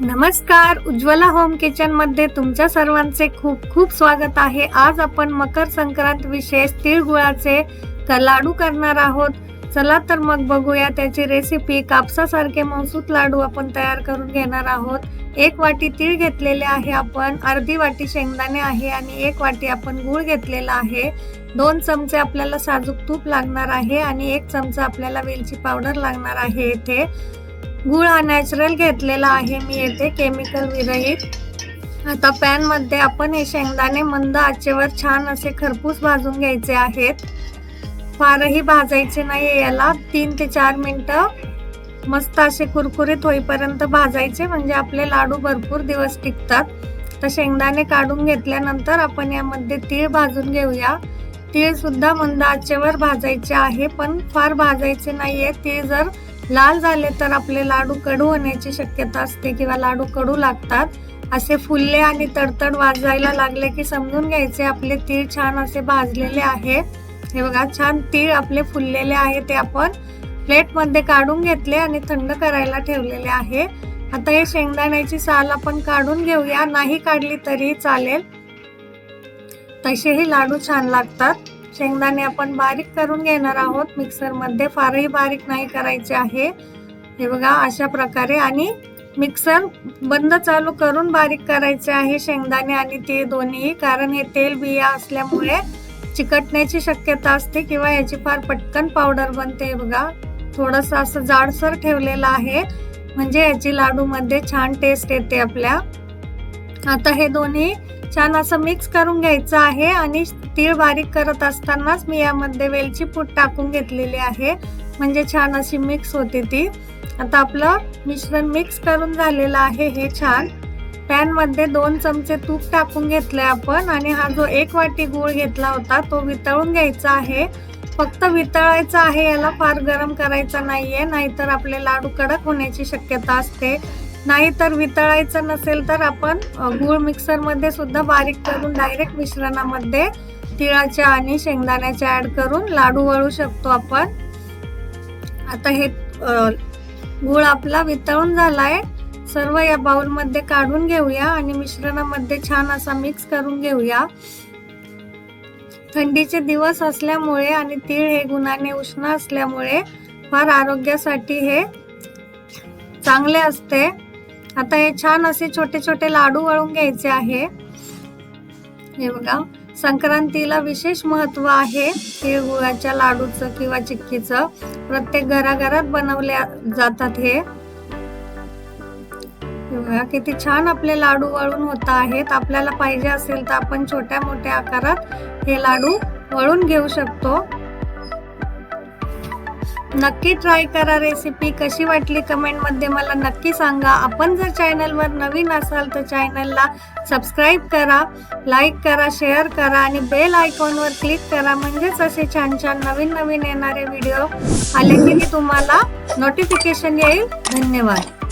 नमस्कार उज्ज्वला होम किचनमध्ये तुमच्या सर्वांचे खूप खूप स्वागत आहे. आज आपण मकर संक्रांत विशेष तिळगुळाचे लाडू करणार आहोत. चला तर मग बघूया त्याची रेसिपी कापसासारखे मौसूत लाडू आपण तयार करून घेणार आहोत. एक वाटी तीळ घेतलेले आहे आपण. अर्धी वाटी शेंगदाणे आहे आणि एक वाटी आपण गूळ घेतलेला आहे. दोन चमचे आपल्याला साजूक तूप लागणार आहे आणि एक चमचा आपल्याला वेलची पावडर लागणार आहे येथे गुळ हा नॅचरल घेतलेला आहे. मी येथे केमिकल विरहित. आता पॅनमध्ये आपण हे शेंगदाणे मंद आचेवर छान असे खरपूस भाजून घ्यायचे आहेत. फारही भाजायचे नाही याला तीन ते चार मिनटं मस्त असे कुरकुरीत होईपर्यंत भाजायचे. म्हणजे आपले लाडू भरपूर दिवस टिकतात. तर शेंगदाणे काढून घेतल्यानंतर आपण यामध्ये तीळ भाजून घेऊया. तीळ सुद्धा मंद आचेवर भाजायचे आहे पण फार भाजायचे नाही आहे तीळ जर लाल झाले तर आपले लाडू कडू होण्याची शक्यता असते किंवा लाडू कडू लागतात. असे फुलले आणि तडतड वाजायला लागले की समजून घ्यायचे आपले तीळ छान असे भाजलेले आहे. हे बघा छान तीळ आपले फुललेले आहे ते आपण प्लेटमध्ये काढून घेतले आणि थंड करायला ठेवलेले आहे. आता हे शेंगदाण्याची साल आपण काढून घेऊया. नाही काढली तरी चालेल. तसेही लाडू छान लागतात. शेंगदाणे आपण बारीक करून घेणार आहोत. मिक्सरमध्ये फारही बारीक नाही करायचे आहे. हे बघा अशा प्रकारे. आणि मिक्सर बंद चालू करून बारीक करायचे आहे शेंगदाणे आणि ते दोन्ही कारण हे तेल बिया असल्यामुळे चिकटण्याची शक्यता असते किंवा याची फार पटकन पावडर बनते. बघा थोडस असं जाडसर ठेवलेलं आहे. म्हणजे याची लाडू मध्ये छान टेस्ट येते आपल्या. आता हे दोन्ही छान असं मिक्स करून घ्यायचं आहे आणि तीळ बारीक करत असतानाच मी यामध्ये वेलची पूड टाकून घेतलेली आहे. म्हणजे छान अशी मिक्स होते ती. आता आपलं मिश्रण मिक्स करून झालेलं आहे हे छान. पॅनमध्ये दोन चमचे तूप टाकून घेतले आपण आणि हा जो एक वाटी गूळ घेतला होता तो वितळून घ्यायचा आहे. फक्त वितळायचा आहे याला फार गरम करायचा नाहीये नाहीतर आपले लाडू कडक होण्याची शक्यता असते. नाही तर वितळायचं नसेल तर आपण गूळ मिक्सरमध्ये सुद्धा बारीक करून डायरेक्ट मिश्रणामध्ये तिळाच्या आणि शेंगदाण्याच्या ऍड करून लाडू वळू शकतो आपण. आता हे गूळ आपला वितळून झालाय. सर्व या बाउलमध्ये काढून घेऊया आणि मिश्रणामध्ये छान असा मिक्स करून घेऊया. थंडीचे दिवस असल्यामुळे आणि तीळ हे गुणाने उष्ण असल्यामुळे फार आरोग्यासाठी हे चांगले असते. आता हे छान असे छोटे छोटे लाडू वळून घ्यायचे आहे. हे बघा संक्रांतीला विशेष महत्त्व आहे तिळगुळाच्या लाडूचं किंवा चिक्कीचं. प्रत्येक घराघरात बनवल्या जातात हे. हे बघा किती छान आपले लाडू वळून होत आहेत. आपल्याला पाहिजे असेल तर आपण छोट्या मोठ्या आकारात हे लाडू वळून घेऊ शकतो. नक्की ट्राय करा रेसिपी कशी वाटली कमेंटमध्ये मला नक्की सांगा. आपण जर चॅनलवर नवीन असाल तर चॅनलला सबस्क्राईब करा लाईक करा शेअर करा आणि बेल आयकॉनवर क्लिक करा. म्हणजेच असे छान छान नवीन नवीन येणारे व्हिडिओ आले की तुम्हाला नोटिफिकेशन येईल. धन्यवाद.